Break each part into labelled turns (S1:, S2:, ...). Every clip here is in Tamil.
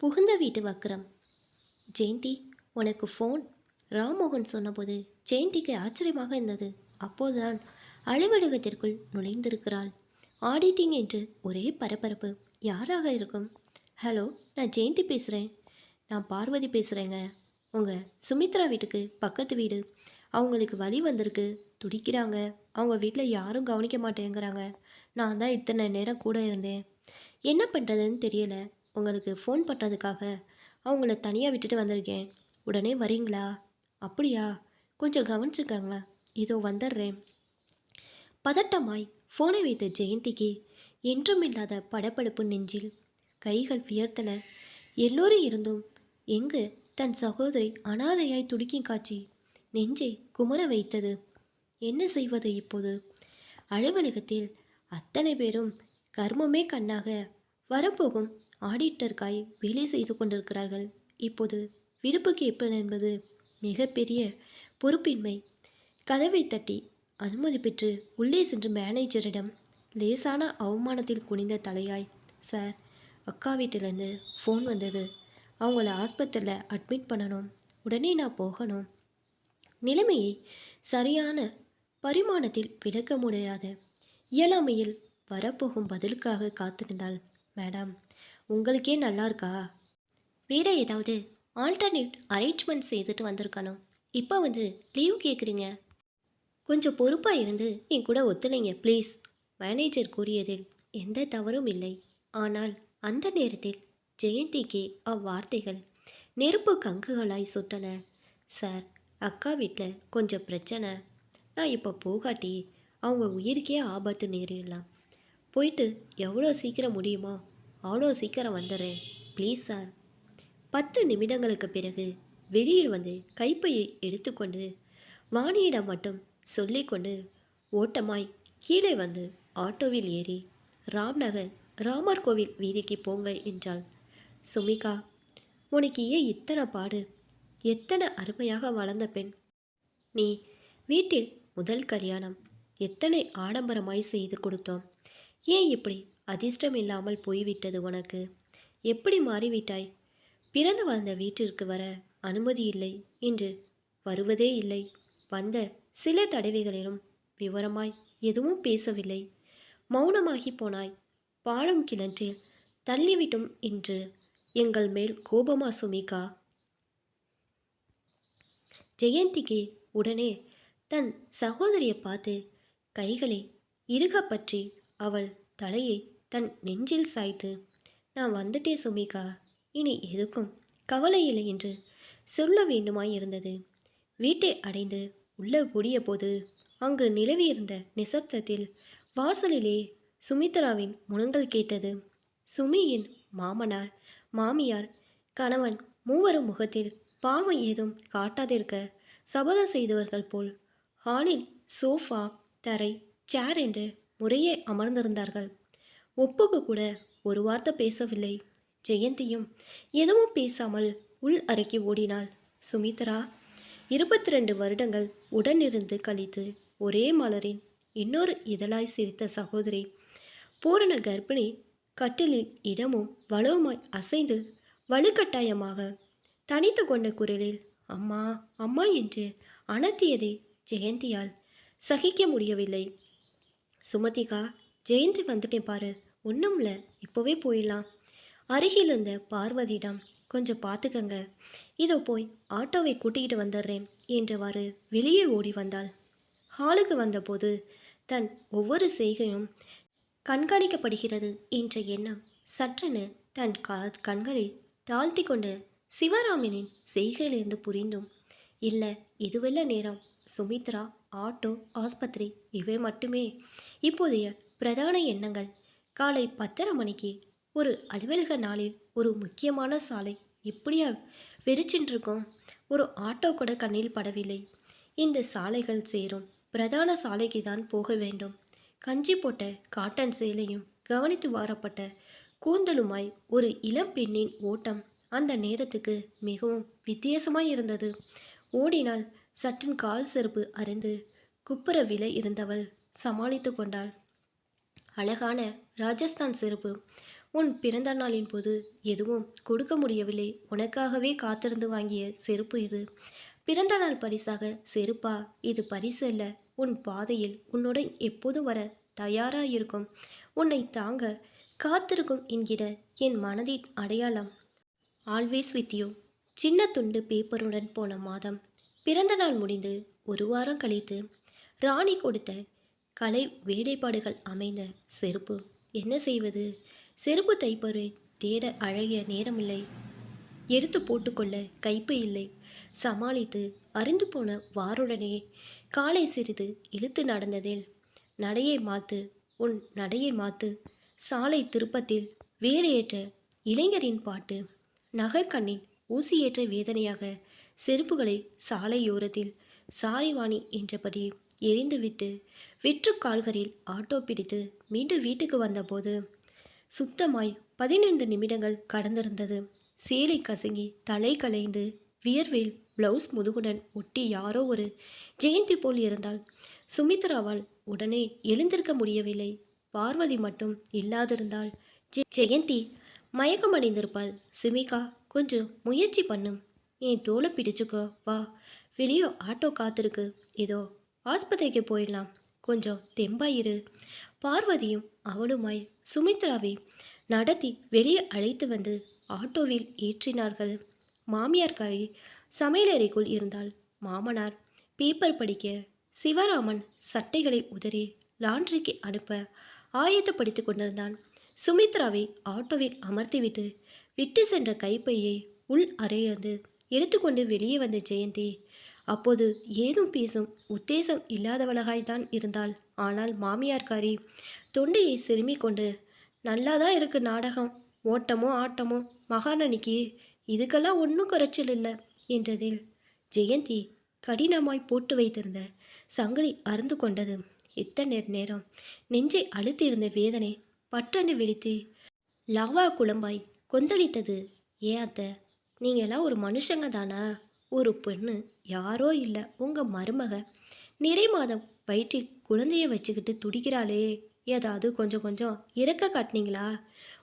S1: புகுந்த வீட்டு வக்கரம். ஜெயந்தி உனக்கு ஃபோன் ராம்மோகன் சொன்னபோது ஜெயந்திக்கு ஆச்சரியமாக இருந்தது. அப்போதுதான் அலுவலகத்திற்குள் நுழைந்திருக்கிறாள். ஆடிட்டிங் என்று ஒரே பரபரப்பு. யாராக இருக்கும்? ஹலோ நான் ஜெயந்தி பேசுகிறேன் நான் பார்வதி பேசுகிறேங்க உங்கள் சுமித்ரா வீட்டுக்கு பக்கத்து வீடு. அவங்களுக்கு வலி வந்திருக்கு. துடிக்கிறாங்க. அவங்க வீட்டில் யாரும் கவனிக்க மாட்டேங்கிறாங்க. நான் தான் இத்தனை நேரம் கூட இருந்தேன். என்ன பண்ணுறதுன்னு தெரியலை. உங்களுக்கு ஃபோன் பண்ணுறதுக்காக அவங்கள தனியாக விட்டுட்டு வந்திருக்கேன். உடனே வரீங்களா? அப்படியா? கொஞ்சம் கவனிச்சுக்கோங்க. இதோ வந்துடுறேன். பதட்டமாய் ஃபோனை வைத்த ஜெயந்திக்கு என்றுமில்லாத படப்படுப்பு நெஞ்சில் கைகள் வியர்த்தன. எல்லோரும் இருந்தும் எங்கு தன் சகோதரி அனாதையாய் துடிக்கும் காட்சி நெஞ்சை குமர வைத்தது. என்ன செய்வது இப்போது? அலுவலகத்தில் அத்தனை பேரும் கர்மமே கண்ணாக வரப்போகும் ஆடிட்டருக்காய் வேலை செய்து கொண்டிருக்கிறார்கள். இப்போது விடுப்பு கேட்பது என்பது மிகப்பெரிய பொறுப்பின்மை. கதவை தட்டி அனுமதி பெற்று உள்ளே சென்று மேனேஜரிடம் லேசான அவமானத்தில் குனிந்த தலையாய் சார் அக்கா வீட்டிலேருந்து ஃபோன் வந்தது. அவங்கள ஆஸ்பத்திரியில் அட்மிட் பண்ணணும். உடனே நான் போகணும். நிலைமையை சரியான பரிமாணத்தில் விளக்க முடியாது. இயலாமையில் வரப்போகும் பதிலுக்காக காத்திருந்தாள் மேடம். உங்களுக்கே நல்லா இருக்கா வேற ஏதாவது ஆல்டர்னேட் அரேஞ்ச்மெண்ட் செய்துட்டு வந்திருக்கணும் இப்போ வந்து லீவ் கேட்குறீங்க கொஞ்சம் பொறுப்பாக இருந்து என் கூட ஒத்துழைங்க ப்ளீஸ் மேனேஜர் கூறியதில் எந்த தவறும் இல்லை. ஆனால் அந்த நேரத்தில் ஜெயந்திக்கு அவ்வார்த்தைகள் நெருப்பு கங்குகளாய் சுட்டன. சார் அக்கா வீட்டில் கொஞ்சம் பிரச்சனை. நான் இப்போ போகாட்டி அவங்க உயிருக்கே ஆபத்து நேரிடலாம். போயிட்டு எவ்வளோ சீக்கிரம் முடியுமோ அவ்வளோ சீக்கிரம் வந்துடுறேன். ப்ளீஸ் சார் பத்து நிமிடங்களுக்கு பிறகு வெளியில் வந்து கைப்பையை எடுத்துக்கொண்டு வாணியிடம் மட்டும் சொல்லிக்கொண்டு ஓட்டமாய் கீழே வந்து ஆட்டோவில் ஏறி ராம்நகர் ராமர் கோவில் வீதிக்கு போங்க என்றாள். சுமிகா உனக்கு ஏன் இத்தனை பாடு? எத்தனை அருமையாக வளர்ந்த பெண். நீ வீட்டில் முதல் கல்யாணம் எத்தனை ஆடம்பரமாய் செய்து கொடுத்தோம். ஏன் இப்படி அதிர்ஷ்டம் இல்லாமல் போய்விட்டது உனக்கு. எப்படி மாறிவிட்டாய்? பிறந்து வந்த வீட்டிற்கு வர அனுமதி இல்லை என்று வருவதே இல்லை. வந்த சில தடவைகளிலும் விவரமாய் எதுவும் பேசவில்லை. மௌனமாகி போனாய். பாலம் கிணற்றில் தள்ளிவிட்டும் என்று எங்கள் மேல் கோபமா சுமிகா? ஜெயந்திக்கு உடனே தன் சகோதரியை பார்த்து கைகளை இறுக பற்றி அவள் தலையை தன் நெஞ்சில் சாய்த்து நான் வந்துட்டே சுமிகா இனி எதுக்கும்? கவலை இல்லை என்று சொல்ல வேண்டுமாய் இருந்தது வீட்டை அடைந்து உள்ளே ஓடிய போது அங்கு நிலவியிருந்த நிசப்தத்தில் வாசலிலே சுமித்ராவின் முழங்கல் கேட்டது. சுமியின் மாமனார் மாமியார் கணவன் மூவரும் முகத்தில் பாவம் ஏதும் காட்டாதிருக்க சபதம் செய்தவர்கள் போல் ஹாலில் சோஃபா தரை சேர் என்று முறையே அமர்ந்திருந்தார்கள். ஒப்புக்கு கூட ஒரு வார்த்தை பேசவில்லை. ஜெயந்தியும் எதுவும் பேசாமல் உள் அறைக்கு ஓடினாள். சுமித்ரா இருபத்தி ரெண்டு வருடங்கள் உடனிருந்து கழித்து ஒரே மலரின் இன்னொரு இதழாய் சிரித்த சகோதரி பூரண கர்ப்பிணி கட்டிலில் இடமும் வலுவுமாய் அசைந்து வலுக்கட்டாயமாக தனித்து கொண்ட குரலில் அம்மா அம்மா என்று அனத்தியதை ஜெயந்தியால் சகிக்க முடியவில்லை. சுமதிகா ஜெயந்தி வந்துட்டேன் பாரு ஒன்றும் இல்லை இப்போவே போயிடலாம். அருகில் இருந்த பார்வதியிடம் கொஞ்சம் பார்த்துக்கங்க. இதோ போய் ஆட்டோவை கூட்டிகிட்டு வந்துடுறேன் என்றவாறு வெளியே ஓடி வந்தாள். ஹாலுக்கு வந்தபோது தன் ஒவ்வொரு செய்கையும் கண்காணிக்கப்படுகிறது என்ற எண்ணம் சற்றென தன் கா கண்களை தாழ்த்தி கொண்டு சிவராமனின் செய்கையிலிருந்து புரிந்தும். இல்லை இதுவெல்ல நேரம். சுமித்ரா ஆட்டோ ஆஸ்பத்திரி இவை மட்டுமே. இப்போதைய பிரதான எண்ணங்கள் காலை பத்தரை மணிக்கு ஒரு அலுவலக நாளில் ஒரு முக்கியமான சாலை எப்படியா வெறிச்சின்றிருக்கும்? ஒரு ஆட்டோ கூட கண்ணில் படவில்லை. இந்த சாலைகள் சேரும். பிரதான சாலைக்கு தான் போக வேண்டும். கஞ்சி போட்ட காட்டன் சேலையும் கவனித்து வாரப்பட்ட கூந்தலுமாய் ஒரு இளம் பெண்ணின் ஓட்டம் அந்த நேரத்துக்கு மிகவும் வித்தியாசமாய் இருந்தது. ஓடினால் சற்றின் கால் செருப்பு அருந்து குப்புற விலை இருந்தவள் சமாளித்து கொண்டாள். அழகான ராஜஸ்தான் செருப்பு. உன் பிறந்த நாளின் போது எதுவும் கொடுக்க முடியவில்லை. உனக்காகவே காத்திருந்து வாங்கிய செருப்பு இது. பிறந்த நாள் பரிசாக செருப்பா? இது பரிசு அல்ல. உன் பாதையில் உன்னுடன் எப்போதும் வர தயாராயிருக்கும் உன்னை தாங்க காத்திருக்கும் என்கிற என் மனதின் அடையாளம். Always with you. சின்ன துண்டு பேப்பருடன் போன மாதம் பிறந்த நாள் முடிந்து ஒரு வாரம் கழித்து ராணி கொடுத்த கலை வேலைப்பாடுகள் அமைந்த செருப்பு. என்ன செய்வது? செருப்பு தைப்பரை தேட அழகிய நேரமில்லை. எடுத்து போட்டுக்கொள்ள கைப்பு இல்லை. சமாளித்து அறிந்து போன வாருடனே காலை சிறிது இழுத்து நடந்ததில் நடையை மாத்து உன் நடையை மாத்து. சாலை திருப்பத்தில் வேலையேற்ற இளைஞரின் பாட்டு. நகர்கண்ணின் ஊசியேற்ற வேதனையாக செருப்புகளை சாலையோரத்தில் சாரிவாணி என்றபடி எரிந்துவிட்டு விற்று கால்களில் ஆட்டோ பிடித்து மீண்டும் வீட்டுக்கு வந்தபோது சுத்தமாய் பதினைந்து நிமிடங்கள் கடந்திருந்தது. சேலை கசங்கி தலை கலைந்து வியர்வில் பிளவுஸ் முதுகுடன் ஒட்டி யாரோ ஒரு ஜெயந்தி போல் இருந்தால் சுமித்ராவால் உடனே எழுந்திருக்க முடியவில்லை. பார்வதி மட்டும் இல்லாதிருந்தால் ஜெ- ஜெயந்தி மயக்கமடைந்திருப்பாள். சிமிகா கொஞ்சம் முயற்சி பண்ணும். என் தோலை பிடிச்சுக்கோ வா. வெளியே ஆட்டோ காத்திருக்கு. இதோ ஆஸ்பத்திரிக்கு போயிடலாம். கொஞ்சம் தெம்பாயிரு பார்வதியும் அவளுமாய் சுமித்ராவை நடத்தி வெளியே அழைத்து வந்து ஆட்டோவில் ஏற்றினார்கள். மாமியார் கை சமையலறைக்குள் இருந்தால் மாமனார் பேப்பர் படிக்க சிவராமன் சட்டைகளை உதறி லாண்ட்ரிக்கு அனுப்ப ஆயத்தப்படுத்தி கொண்டிருந்தான். சுமித்ராவை ஆட்டோவில் அமர்த்திவிட்டு விட்டு சென்ற கைப்பையை உள் அறையிலிருந்து எடுத்துக்கொண்டு வெளியே வந்த ஜெயந்தி அப்போது ஏதும் பேசும் உத்தேசம் இல்லாதவளகாய்தான் இருந்தாள். ஆனால் மாமியார்காரி தொண்டையை செருமிக் கொண்டு நல்லாதான் இருக்கு நாடகம்? ஓட்டமோ ஆட்டமோ? மகாநனிக்கு இதுக்கெல்லாம் ஒன்றும் குறைச்சல் இல்லை என்றதில் ஜெயந்தி கடினமாய் போட்டு வைத்திருந்த சங்கிலி அருந்து கொண்டது. இத்தனை நேரம் நெஞ்சை அழுத்தியிருந்த வேதனை பற்றென்று வெடித்து லாவா குழம்பாய் கொந்தளித்தது. ஏன் அத்தை? நீங்களாம் ஒரு மனுஷங்க தானா? ஒரு பெண்ணு யாரோ இல்லை உங்கள் மருமக. நிறை மாதம் வயிற்றில் குழந்தைய வச்சுக்கிட்டு துடிக்கிறாளே. ஏதாவது கொஞ்சம் கொஞ்சம் இறக்க காட்டினீங்களா?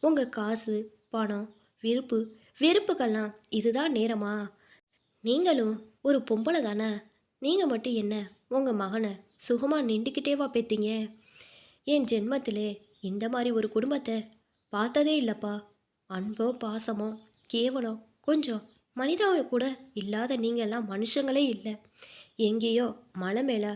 S1: உங்கள் காசு பணம் விருப்பு வெறுப்புக்கெல்லாம் இதுதான் நேரமா? நீங்களும் ஒரு பொம்பளை தானே? நீங்கள் மட்டும் என்ன உங்கள் மகனை சுகமாக நின்றுக்கிட்டேவா பேத்தீங்க? என் ஜென்மத்திலே இந்த மாதிரி ஒரு குடும்பத்தை பார்த்ததே இல்லைப்பா. அன்போ பாசமோ கேவலம் கொஞ்சம் மனிதாவை கூட இல்லாத நீங்கள்லாம் மனுஷங்களே இல்லை. எங்கேயோ மலை மேலே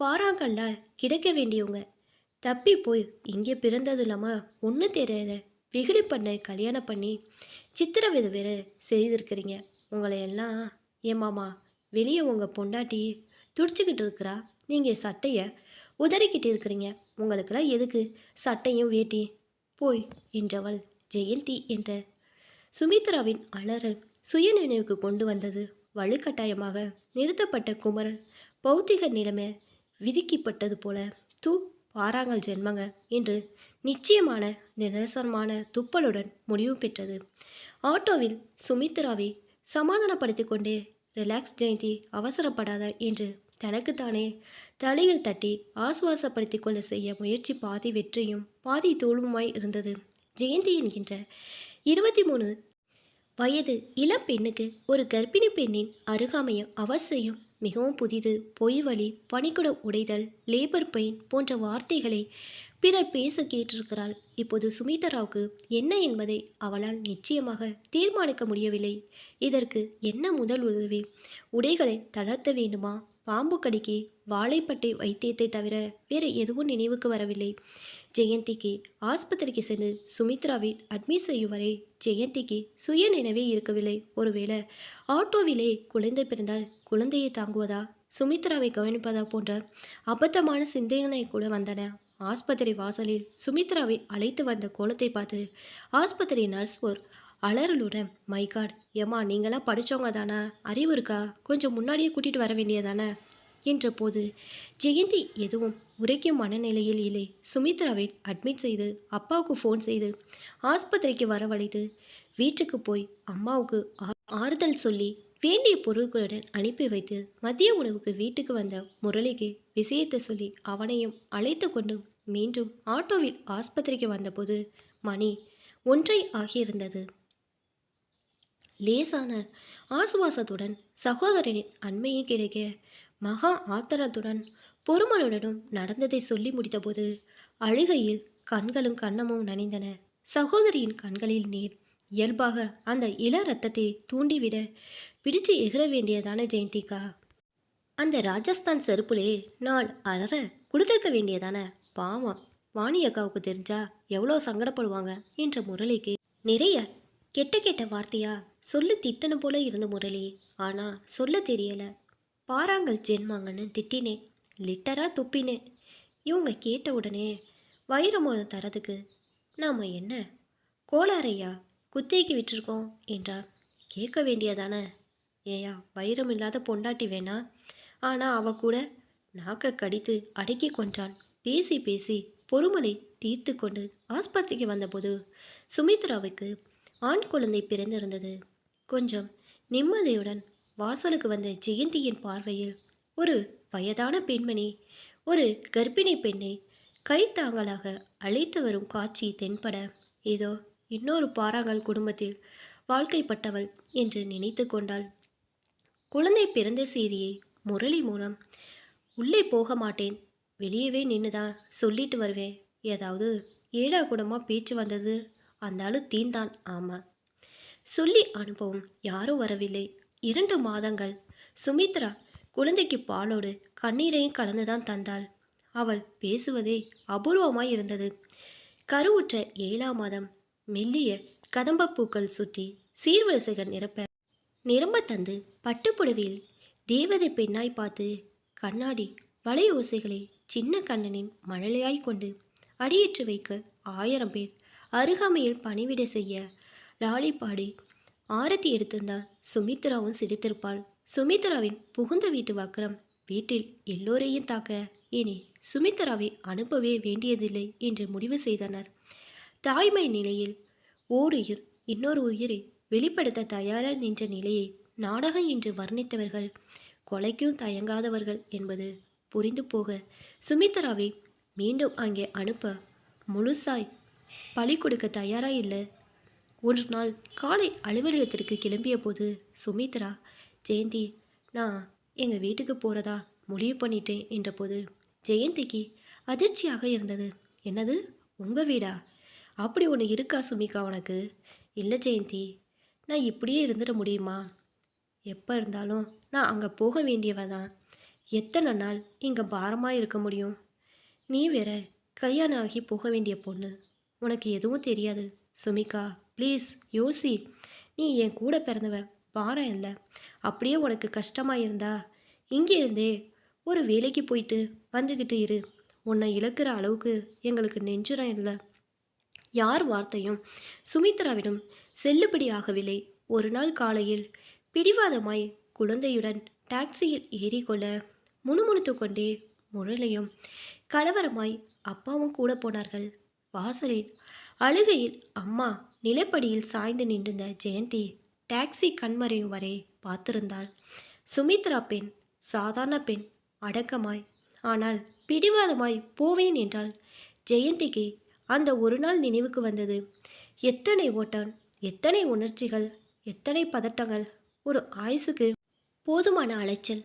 S1: பாறாங்கல்ல கிடைக்க வேண்டியவங்க. தப்பி போய் இங்கே பிறந்தது இல்லாமல் ஒன்றும் தெரியாத விகுடி பண்ண கல்யாணம் பண்ணி சித்திரவதை வேற செய்திருக்கிறீங்க. உங்களை எல்லாம் ஏமாமா வெளியே உங்கள் பொண்டாட்டி துடிச்சுக்கிட்டு இருக்கிறா? நீங்கள் சட்டையை உதறிக்கிட்டு இருக்கிறீங்க. உங்களுக்கெல்லாம் எதுக்கு சட்டையும் வேட்டி? போய் என்றவள் ஜெயந்தி என்ற சுமித்ராவின் அலறல் சுயநினைவுக்கு கொண்டு வந்தது. வலுக்கட்டாயமாக நிறுத்தப்பட்ட குமரன் பௌத்திக நிலைமை விதிக்கப்பட்டது போல தூ பாராங்கல் ஜென்மங்க என்று நிச்சயமான நிதர்சனமான துப்பலுடன் முடிவு பெற்றது. ஆட்டோவில் சுமித்ராவை சமாதானப்படுத்தி கொண்டே ரிலாக்ஸ் ஜெயந்தி அவசரப்படாத என்று தனக்குத்தானே தலையில் தட்டி ஆசுவாசப்படுத்திக் கொள்ள செய்ய முயற்சி பாதி வெற்றியும் பாதி தோல்வுமாய் இருந்தது. ஜெயந்தி என்கின்ற இருபத்தி மூணு வயது இளம் பெண்ணுக்கு ஒரு கர்ப்பிணி பெண்ணின் அருகாமையும் அவசியம். மிகவும் புதிது பொய் வழி பனிக்குடம் உடைதல் லேபர் பெயின் போன்ற வார்த்தைகளை பிறர் பேச கேட்டிருக்கிறாள். இப்போது சுமித்ராவுக்கு என்ன என்பதை அவளால் நிச்சயமாக தீர்மானிக்க முடியவில்லை. இதற்கு என்ன முதல் உதவி? உடைகளை தளர்த்த வேண்டுமா? பாம்பு கடிக்கு வாழைப்பட்டை வைத்தியத்தை தவிர வேறு எதுவும் நினைவுக்கு வரவில்லை. ஜெயந்திக்கு ஆஸ்பத்திரிக்கு சென்று சுமித்ராவை அட்மிட் செய்யும் வரை ஜெயந்திக்கு சுய நினைவே இருக்கவில்லை. ஒருவேளை ஆட்டோவிலே குழந்தை பிறந்தால் குழந்தையை தாங்குவதா? சுமித்ராவை கவனிப்பதா போன்ற அபத்தமான சிந்தனை கூட வந்தன. ஆஸ்பத்திரி வாசலில் சுமித்ராவை அழைத்து வந்த கோலத்தை பார்த்து ஆஸ்பத்திரி நர்ஸ் ஒரு அலறலுடன் மை காட் ஏம்மா நீங்களாம் படித்தவங்க தானே? அறிவு இருக்கா? கொஞ்சம் முன்னாடியே கூட்டிகிட்டு வர வேண்டியதானே என்ற போது ஜெயந்தி எதுவும் உரைக்கும் மனநிலையில் இல்லை. சுமித்ராவை அட்மிட் செய்து அப்பாவுக்கு ஃபோன் செய்து ஆஸ்பத்திரிக்கு வரவழைத்து வீட்டுக்கு போய் அம்மாவுக்கு ஆ- ஆறுதல் சொல்லி வேண்டிய பொருட்களுடன் அனுப்பி வைத்து மதிய உணவுக்கு வீட்டுக்கு வந்த முரளிக்கு விஷயத்தை சொல்லி அவனையும் அழைத்து கொண்டு மீண்டும் ஆட்டோவில் ஆஸ்பத்திரிக்கு வந்தபோது மணி ஒன்றை ஆகியிருந்தது. லேசான ஆசுவாசத்துடன் சகோதரனின் அண்மையை கிடைக்க மகா ஆத்திரத்துடன் பொறுமனுடனும் நடந்ததை சொல்லி முடித்தபோது அழுகையில் கண்களும் கன்னமும் நனைந்தன. சகோதரியின் கண்களில் நீர் இயல்பாக அந்த இள ரத்தத்தை தூண்டிவிட பிடிச்சு எகிற வேண்டியதான ஜெயந்திக்கா அந்த ராஜஸ்தான் செருப்புலே நான் அலற கொடுத்திருக்க வேண்டியதான பாவம் வாணி அக்காவுக்கு தெரிஞ்சா எவ்வளோ சங்கடப்படுவாங்க என்ற முரளிக்கு நிறைய கெட்ட கெட்ட வார்த்தையா? சொல்லு திட்டன போல இருந்த முரளி. ஆனால் சொல்ல தெரியலை. பாராங்கல் ஜென்மாங்கன்னு திட்டினேன் லிட்டராக துப்பினேன் இவங்க கேட்ட உடனே வைரமோதம் தரதுக்கு நாம் என்ன? கோளாறையா? குத்தேக்கி விட்டிருக்கோம் என்றார் கேட்க வேண்டியதானே? ஏயா வைரம் இல்லாத பொண்டாட்டி வேணா? ஆனால் அவ கூட நாக்க கடித்து அடக்கி கொண்டான் பேசி பேசி பொறுமலை தீர்த்து கொண்டு ஆஸ்பத்திரிக்கு வந்தபோது சுமித்ராவுக்கு ஆண் குழந்தை பிறந்திருந்தது. கொஞ்சம் நிம்மதியுடன் வாசலுக்கு வந்த ஜெயந்தியின் பார்வையில் ஒரு வயதான பெண்மணி ஒரு கர்ப்பிணி பெண்ணை கைத்தாங்களாக அழைத்து வரும் காட்சி தென்பட ஏதோ இன்னொரு பாறாங்கல் குடும்பத்தில் வாழ்க்கைப்பட்டவள் என்று நினைத்து கொண்டாள். குழந்தை பிறந்த செய்தியை முரளி மூலம் உள்ளே போக மாட்டேன் வெளியவே நின்று தான் சொல்லிட்டு வருவேன். ஏதாவது ஏழா கூடமாக பேச்சு வந்தது அந்த ஆளு தீந்தான். ஆமாம் சொல்லி அனுபவம் யாரும் வரவில்லை. இரண்டு மாதங்கள். சுமித்ரா குழந்தைக்கு பாலோடு கண்ணீரையும் கலந்துதான் தந்தாள். அவள் பேசுவதே அபூர்வமாய் இருந்தது. கருவுற்ற ஏழாம் மாதம். மெல்லிய கதம்பப்பூக்கள் சுற்றி சீர்வரிசைகள் நிரப்ப நிரம்ப தந்து பட்டுப்புடவையில் தேவதை பெண்ணாய் பார்த்து கண்ணாடி வலை ஓசைகளை சின்ன கண்ணனின் மழலையாய் கொண்டு அடியேற்று வைக்க ஆயிரம் பேர் அருகாமையில் பணிவிடை செய்ய லாலி பாடி ஆரத்தி எடுத்திருந்தால் சுமித்ராவும் சிரித்திருப்பாள். சுமித்ராவின் புகுந்த வீட்டு வக்கரம் வீட்டில் எல்லோரையும் தாக்க இனி சுமித்ராவை அனுப்பவே வேண்டியதில்லை என்று முடிவு செய்தனர். தாய்மை நிலையில் ஓர் உயிர் இன்னொரு உயிரை வெளிப்படுத்த தயாராக நின்ற நிலையை நாடகம் என்று வர்ணித்தவர்கள் கொலைக்கும் தயங்காதவர்கள் என்பது புரிந்து போக சுமித்ராவை மீண்டும் அங்கே அனுப்ப முழுசாய் பழி கொடுக்க தயாராக இல்லை. ஒரு நாள் காலை அலுவலகத்திற்கு கிளம்பிய போது சுமித்ரா ஜெயந்தி நான் எங்கள் வீட்டுக்கு போகிறதா முடிவு பண்ணிட்டேன் என்றபோது ஜெயந்திக்கு அதிர்ச்சியாக இருந்தது. என்னது? உங்கள் வீடா? அப்படி ஒன்று இருக்கா சுமிகா உனக்கு? இல்லை ஜெயந்தி நான் இப்படியே இருந்துட முடியுமா? எப்போ இருந்தாலும் நான் அங்கே போக வேண்டியவ தான். எத்தனை நாள் இங்கே பாரமாக இருக்க முடியும்? நீ வேற கல்யாணம் ஆகி போக வேண்டிய பொண்ணு. உனக்கு எதுவும் தெரியாது. சுமிகா ப்ளீஸ் யோசி. நீ என் கூட பிறந்தவ பாரம் இல்லை. அப்படியே உனக்கு கஷ்டமாக இருந்தா இங்கே இருந்தே ஒரு வேலைக்கு போயிட்டு வந்துக்கிட்டு இரு. உன்னை இழக்கிற அளவுக்கு எங்களுக்கு நெஞ்சுரம் இல்லை. யார் வார்த்தையும் சுமித்ராவிடம் செல்லுபடியாகவில்லை. ஒரு நாள் காலையில் பிடிவாதமாய் குழந்தையுடன் டாக்ஸியில் ஏறிக்கொள்ள முணுமுணுத்து கொண்டே முரளையும் கலவரமாய் அப்பாவும் கூட போனார்கள். வாசலில். அழுகையில் அம்மா நிலப்படியில் சாய்ந்து நின்றிருந்த ஜெயந்தி டாக்ஸி கண்மறையும் வரை பார்த்திருந்தாள். சுமித்ரா பெண் சாதாரண பெண் அடக்கமாய். ஆனால் பிடிவாதமாய் போவேன் என்றால் ஜெயந்திக்கு அந்த ஒரு நாள் நினைவுக்கு வந்தது. எத்தனை ஓட்டம் எத்தனை உணர்ச்சிகள் எத்தனை பதட்டங்கள் ஒரு ஆயுசுக்கு போதுமான அலைச்சல்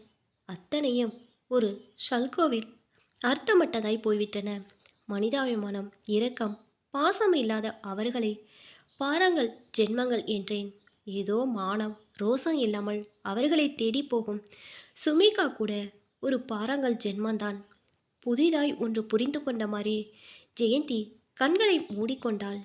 S1: அத்தனையும் ஒரு ஷல்கோவில் அர்த்தமட்டதாய் போய்விட்டன. மனிதாபிமானம் இரக்கம் பாசம் இல்லாத அவர்களை பாரங்கள் ஜென்மங்கள் என்றேன். ஏதோ மானம் ரோசம் இல்லாமல் அவர்களை தேடி போகும் சுமிகா கூட ஒரு பாரங்கள் ஜென்மந்தான். புதிதாய் ஒன்று புரிந்து கொண்ட மாதிரி ஜெயந்தி கண்களை மூடிக்கொண்டாள்.